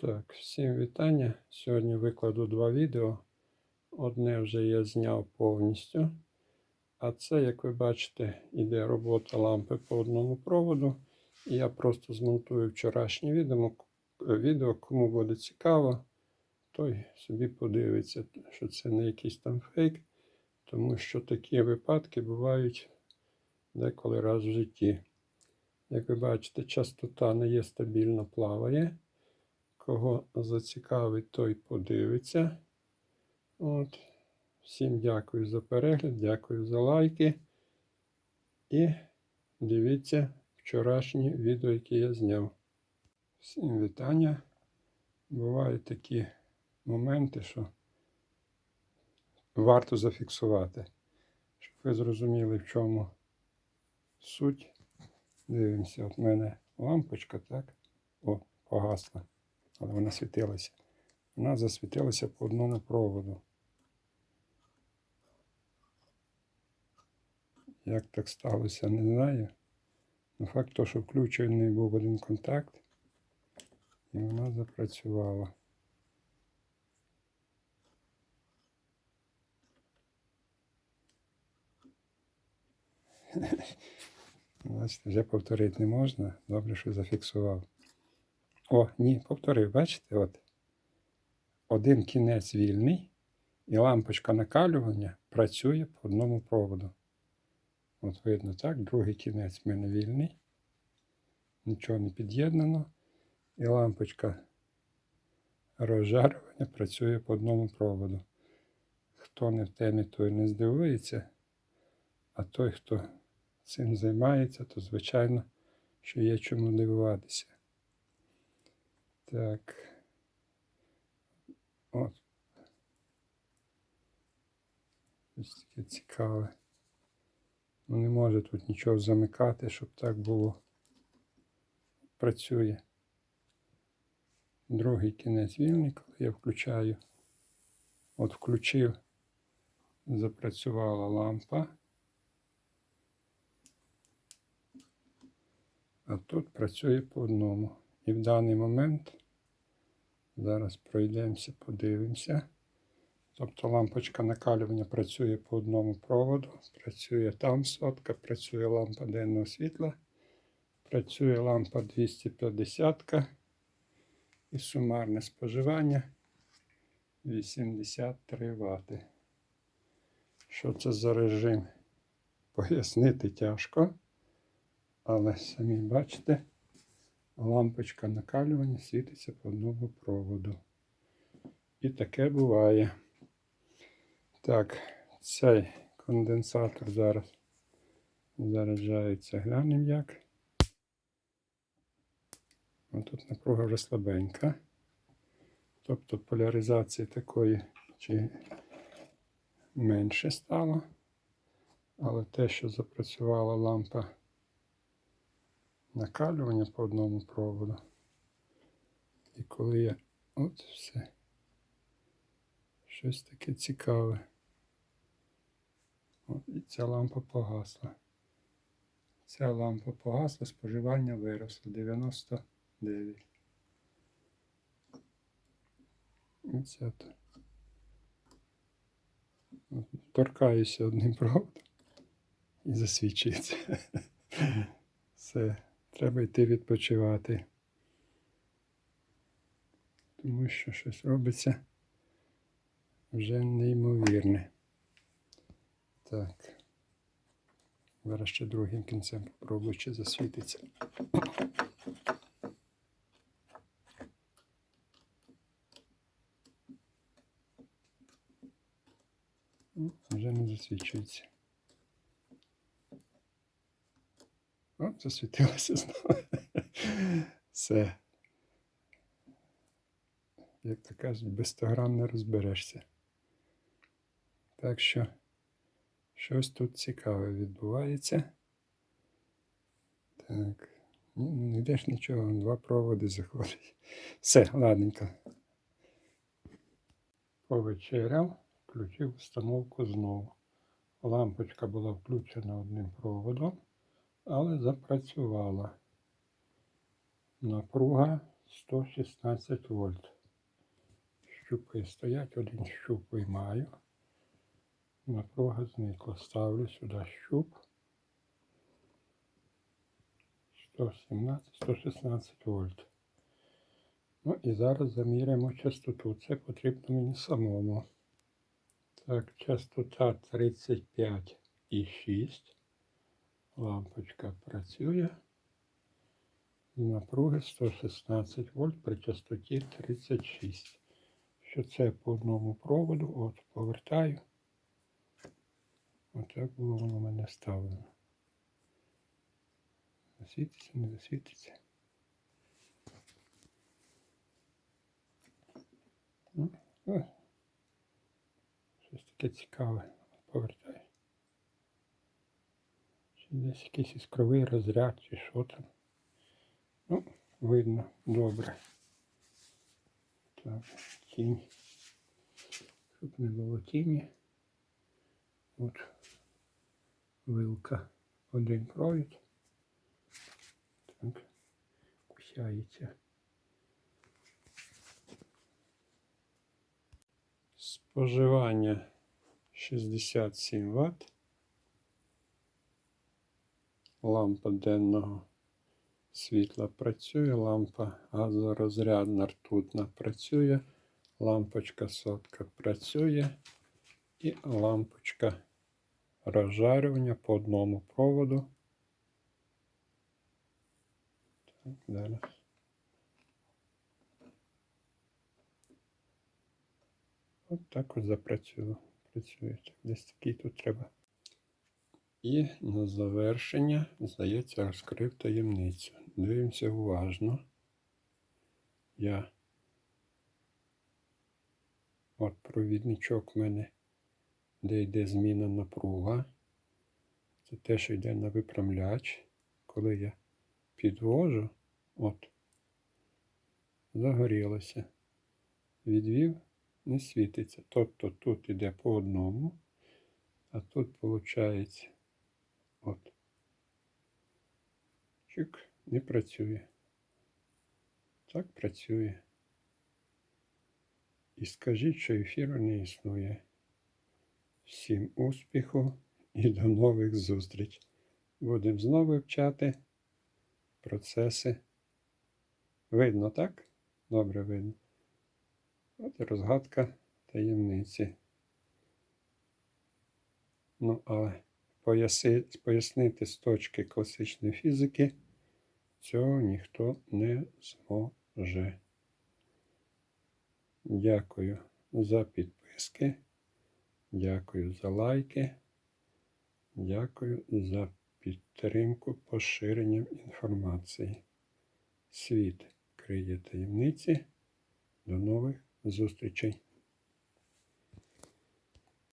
Так, всім вітання. Сьогодні викладу два відео. Одне вже я зняв повністю. А це, як ви бачите, іде робота лампи по одному проводу. І я просто змонтую вчорашнє відео. відео. Кому буде цікаво, той собі подивиться, що це не якийсь там фейк, тому що такі випадки бувають деколи раз в житті. Як ви бачите, частота не є стабільно плаває. Кого зацікавить, той подивиться. От. Всім дякую за перегляд, дякую за лайки. І дивіться вчорашнє відео, яке я зняв. Всім вітання. Бувають такі моменти, що варто зафіксувати, щоб ви зрозуміли, в чому суть. Дивимося, от мене лампочка, так? О, погасла але вона світилася. Вона засвітилася по одному проводу. Як так сталося, не знаю. Но факт то, що включений був один контакт, і вона запрацювала. Вже повторити не можна. Добре, що зафіксував. О, ні, повторив, бачите, от. Один кінець вільний, і лампочка накалювання працює по одному проводу. От видно, так, другий кінець в мене вільний. Нічого не під'єднано. І лампочка розжарювання працює по одному проводу. Хто не в темі, той не здивується. А той, хто цим займається, то звичайно, що є чому дивуватися. Так. От. Ось таке цікаве. Ну, не може тут нічого замикати, щоб так було. Працює. Другий кінець вільний, коли я включаю. От включив, запрацювала лампа. А тут працює по одному. І в даний момент Зараз пройдемося, подивимося. Тобто лампочка накалювання працює по одному проводу. Працює там сотка, працює лампа денного світла, працює лампа 250 і сумарне споживання 83 Вт. Що це за режим? Пояснити тяжко, але самі бачите лампочка накалювання світиться по одному проводу. І таке буває. Так, цей конденсатор зараз заряджається. Глянемо як. Ось тут напруга вже слабенька. Тобто поляризації такої чи менше стало. Але те, що запрацювала лампа накалювання по одному проводу. І коли я от все, щось таке цікаве. От, і ця лампа погасла. Ця лампа погасла, споживання виросло 99. І це то. От, торкаюся одним проводом і засвічується. Все. Треба йти відпочивати. Тому що щось робиться вже неймовірне. Так. Зараз ще другим кінцем попробую, чи засвітиться. Вже не засвічується. Засвітилося знову. Все. Як то кажуть, без 100 грам не розберешся. Так що щось тут цікаве відбувається. Так. Ну, не йдеш нічого, два проводи заходять. Все, ладненько. Повечеряв, включив установку знову. Лампочка була включена одним проводом але запрацювала. Напруга 116 вольт. Щупи стоять, один щуп виймаю. Напруга зникла. Ставлю сюди щуп. 117, 116 вольт. Ну і зараз заміряємо частоту. Це потрібно мені самому. Так, частота 35,6. Лампочка працює. Напруги 116 вольт при частоті 36. Що це по одному проводу? От, повертаю. Отак було воно у мене ставлено. Засвітиться, не засвітиться. Ну, Щось таке цікаве. Повертаю. Десь якийсь іскровий розряд, чи що там. Ну, видно, добре. Так, тінь. Щоб не було тіні. От вилка. Один провід. Так, кусяється. Споживання 67 Вт. Лампа денного світла працює, лампа газорозрядна ртутна працює, лампочка сотка працює і лампочка розжарювання по одному проводу. Так, зараз. От так от запрацює. Працює. Десь такий тут треба. І на завершення, здається, розкрив таємницю. Дивимося уважно. Я. От провідничок в мене, де йде зміна напруга. Це те, що йде на виправляч. Коли я підвожу, от, загорілося. Відвів, не світиться. Тобто тут йде по одному, а тут виходить. От. Чик, не працює. Так працює. І скажіть, що ефіру не існує. Всім успіху і до нових зустріч. Будемо знову вивчати процеси. Видно, так? Добре видно. От і розгадка таємниці. Ну, але пояснити з точки класичної фізики цього ніхто не зможе. Дякую за підписки, дякую за лайки, дякую за підтримку поширенням інформації. Світ криє таємниці. До нових зустрічей!